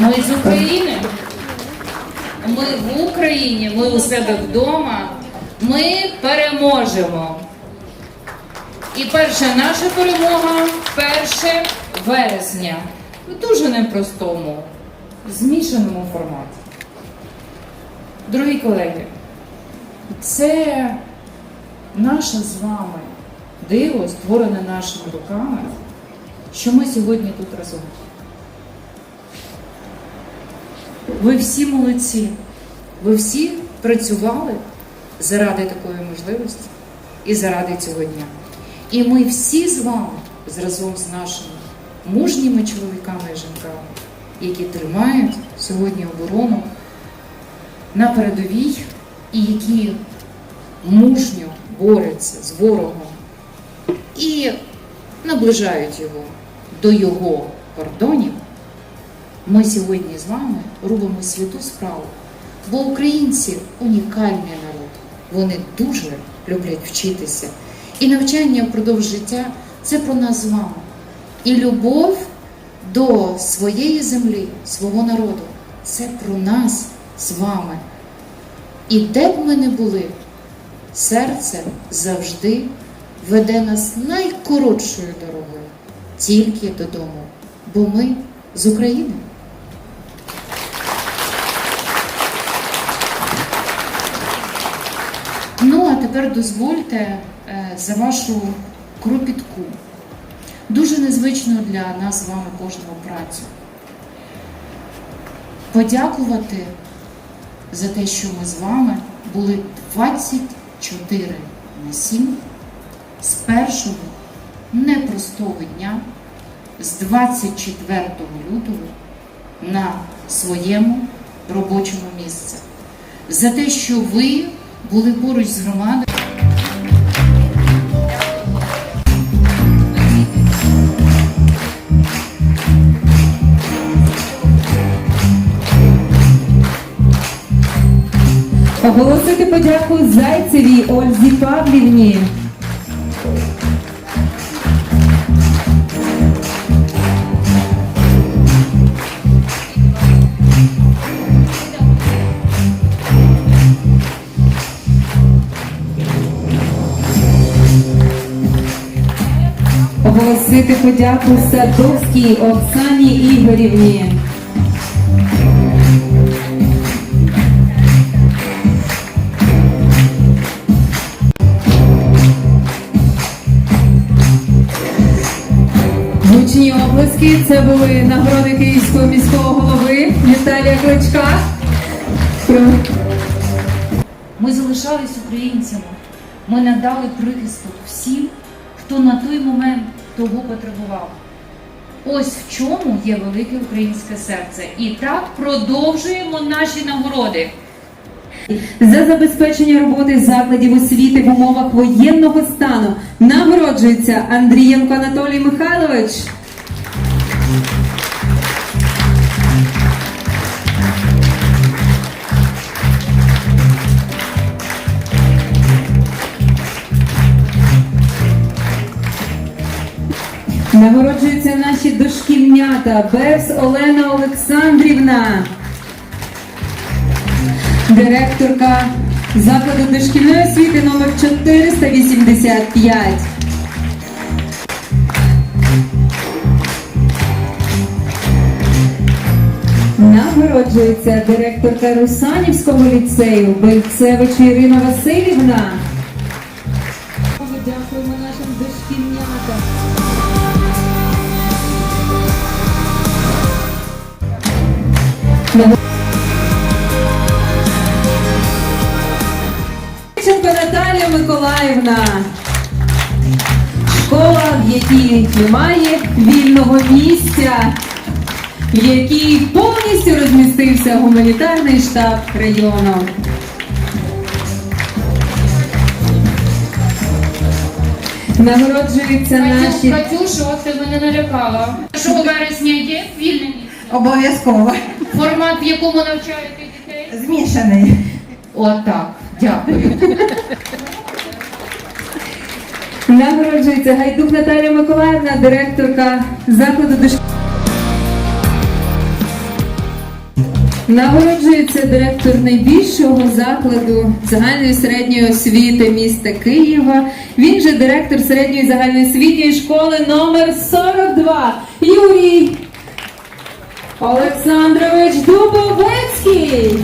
Ми з України. Ми в Україні, ми у себе вдома. Ми переможемо. І перша наша перемога 1 вересня. В дуже непростому, змішаному форматі. Дорогі колеги, це наше з вами диво, створене нашими руками, що ми сьогодні тут разом. Ви всі молодці. Ви всі працювали заради такої можливості і заради цього дня. І ми всі з вами разом з нашими мужніми чоловіками і жінками, які тримають сьогодні оборону на передовій і які мужньо борються з ворогом і наближають його до його кордонів. Ми сьогодні з вами робимо святу справу, бо українці унікальний народ. Вони дуже люблять вчитися. І навчання впродовж життя це про нас з вами. І любов до своєї землі, свого народу це про нас з вами. І де б ми не були, серце завжди веде нас найкоротшою дорогою, тільки додому, бо ми з України. Ну, а тепер дозвольте е, за вашу кропітку, дуже незвичну для нас з вами кожного працю. Подякувати за те, що ми з вами були 24 на 7 з першого непростого дня, з 24 лютого на своєму робочому місці. За те, що ви були поруч з громадою. Оголосити подяку Зайцевій Ользі Павлівні. Оголосити подяку Садовській Оксані Ігорівні. Це були нагороди Київського міського голови Віталія Кличка. Ми залишались українцями. Ми надали прихисток всім, хто на той момент того потребував. Ось в чому є велике українське серце. І так продовжуємо наші нагороди. За забезпечення роботи закладів освіти в умовах воєнного стану нагороджується Андрієнко Анатолій Михайлович. Нагороджуються наші дошкільнята Бевс Олена Олександрівна, директорка закладу дошкільної освіти номер 485. Нагороджується директорка Русанівського ліцею Бельцевич Ірина Васильівна. Нагороджується Наталія Миколаївна. Школа, в якій немає вільного місця, в якій повністю розмістився гуманітарний штаб району. Нагороджуються наші Катюшо, ти мене налякала. Що у вересні є місце? Обов'язково. Формат, в якому навчаєте дітей? Змішаний. Отак. Дякую. нагороджується Гайдук Наталія Миколаївна, директорка закладу дошкільної. Нагороджується директор найбільшого закладу загальної середньої освіти міста Києва. Він же директор середньої загальноосвітньої школи номер 42 Юрій Олександрович Дубовецький.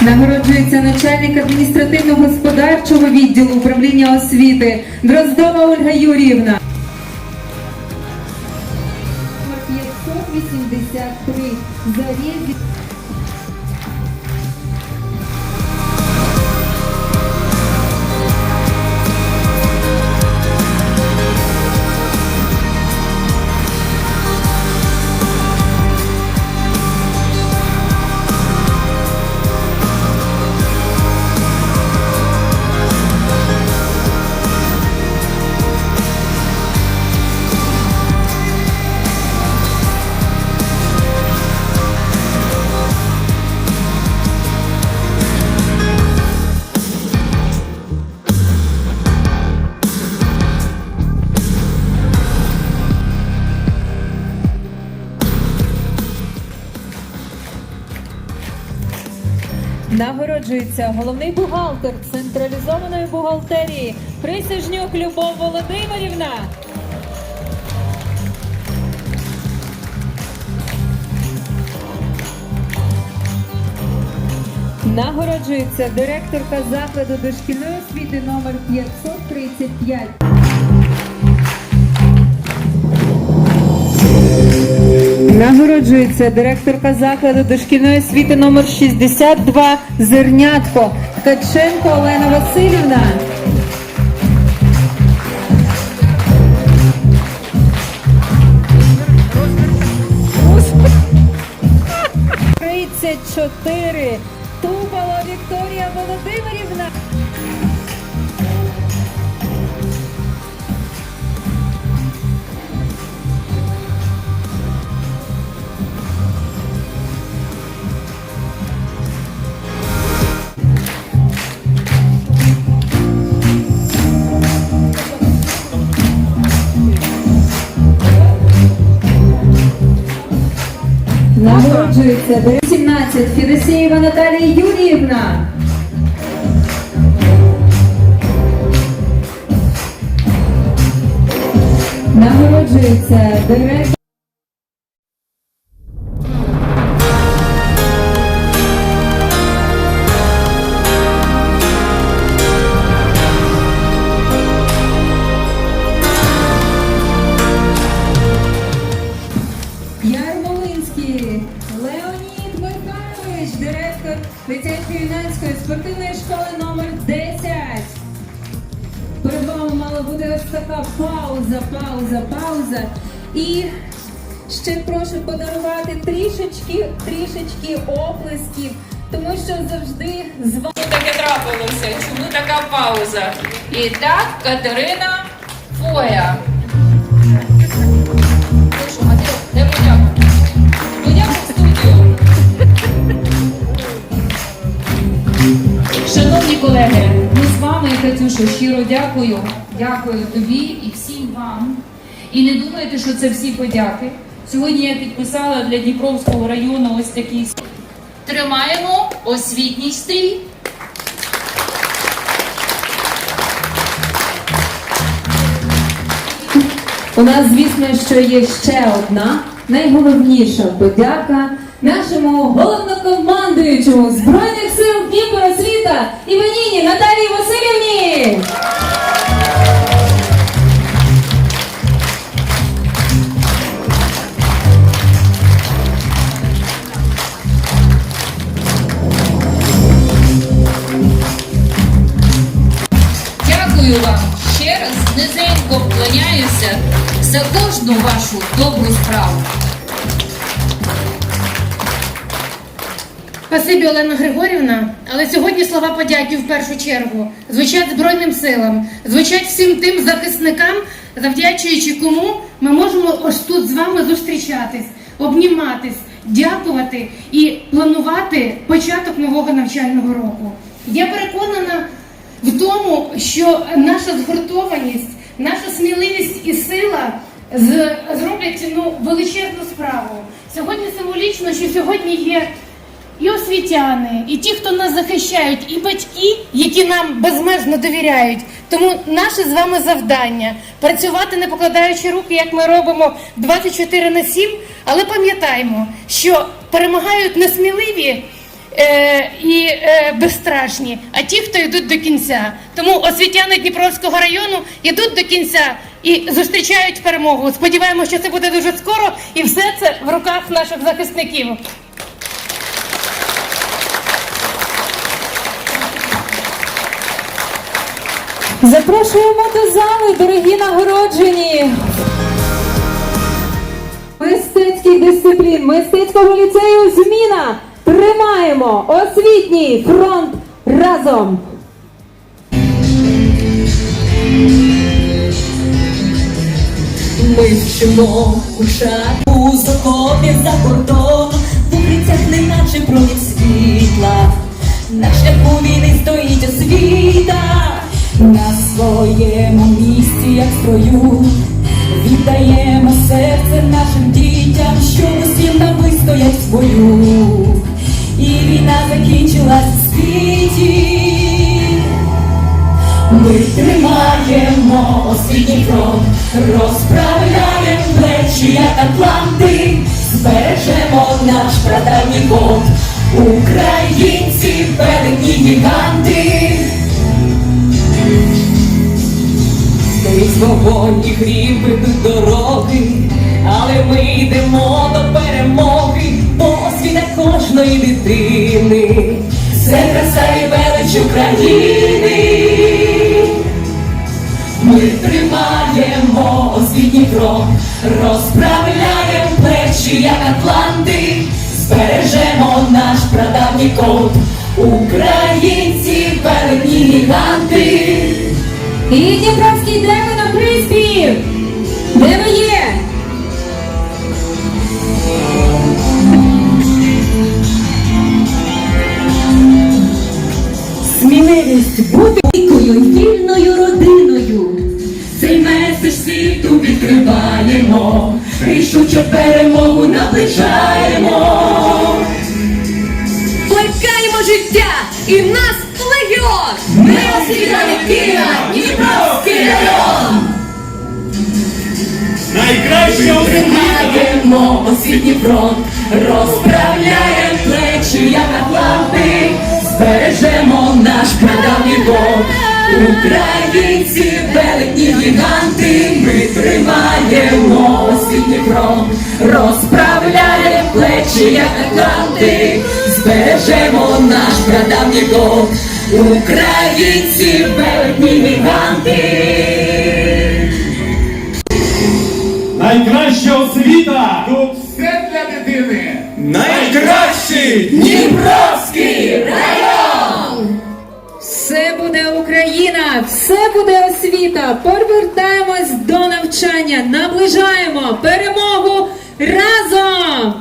Нагороджується начальник адміністративно-господарчого відділу управління освіти Дроздова Ольга Юріївна. 583 зарізі. Нагороджується головний бухгалтер централізованої бухгалтерії Присяжнюк Любов Володимирівна. Нагороджується директорка закладу дошкільної освіти номер 535. Нагороджується директорка закладу дошкільної освіти номер 62 Зернятко Ткаченко Олена Васильівна. Тридцять Нагороджується 17 Федосієва Наталія Юріївна. Нагороджується директор. Пауза? І так, Катерина Фоя. Студію. колеги, ми з вами, Катюша, щиро дякую. Дякую тобі і всім вам. І не думайте, що це всі подяки. Сьогодні я підписала для Дніпровського району ось такий. Тримаємо освітній стрій. У нас, звісно, що є ще одна найголовніша подяка нашому головнокомандуючому Збройних сил Дніпросвіта Іваніні Наталії Васильівні. Дякую вам ще раз. Низенько вклоняюся за кожну вашу добру справу. Спасибі, Олена Григорівна. Але сьогодні слова подяки в першу чергу звучать Збройним силам, звучать всім тим захисникам, завдячуючи кому ми можемо ось тут з вами зустрічатись, обніматись, дякувати і планувати початок нового навчального року. Я переконана в тому, що наша згуртованість, наша сміливість і сила зроблять ну, величезну справу. Сьогодні символічно, що сьогодні є і освітяни, і ті, хто нас захищають, і батьки, які нам безмежно довіряють. Тому наше з вами завдання працювати, не покладаючи руки, як ми робимо 24 на 7, але пам'ятаємо, що перемагають не сміливі е, і е, безстрашні, а ті, хто йдуть до кінця. Тому освітяни Дніпровського району йдуть до кінця і зустрічають перемогу. Сподіваємося, що це буде дуже скоро, і все це в руках наших захисників. Запрошуємо до зали, дорогі нагороджені. Мистецьких дисциплін, мистецького ліцею Зміна. Тримаємо освітній фронт разом. Ми вчимо у шагу з окопів за кордон, в укриттях неначе промінь світла. На шляху війни стоїть освіта, на своєму місці, як строю, віддаємо серце прадавній українці, великі гіганти. Крізь вогонь і грім дороги, але ми йдемо до перемоги, бо освіта кожної дитини. Це краса і велич України. Ми тримаємо освітній фронт, розправляємо плечі, як Атланти, збережемо наш прадавній код, українці, великі гіганти. І Дніпровський, де ви на приспів? Де ви є? Сміливість бути великою вільною родиною. Цей меседж світу відкриваємо, рішуче перемогу наближаємо. Плекаємо життя і в нас легіон! Ми освітяни Києва, Дніпровський район! Найкраща освіта! Тримаємо освітній фронт, розправляємо плечі, як Атланти, збережемо наш прадавній бог. Українці, великі гіганти, тримаємо освітній плечі, як Атланти, збережемо наш прадавній бог. Українці, великі гіганти. Найкраща освіта! Тут все для дитини. Найкращий! Дніпровський район! Все буде Україна, все буде освіта. Повертаємось до навчання, наближаємо перемогу разом.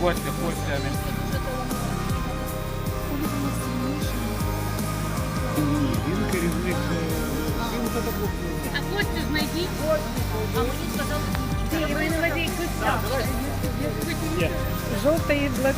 Костя, Костя. Він керівник. А Костю знайдіть. А мені сказали, ти ви не ведіть Жовтий блак.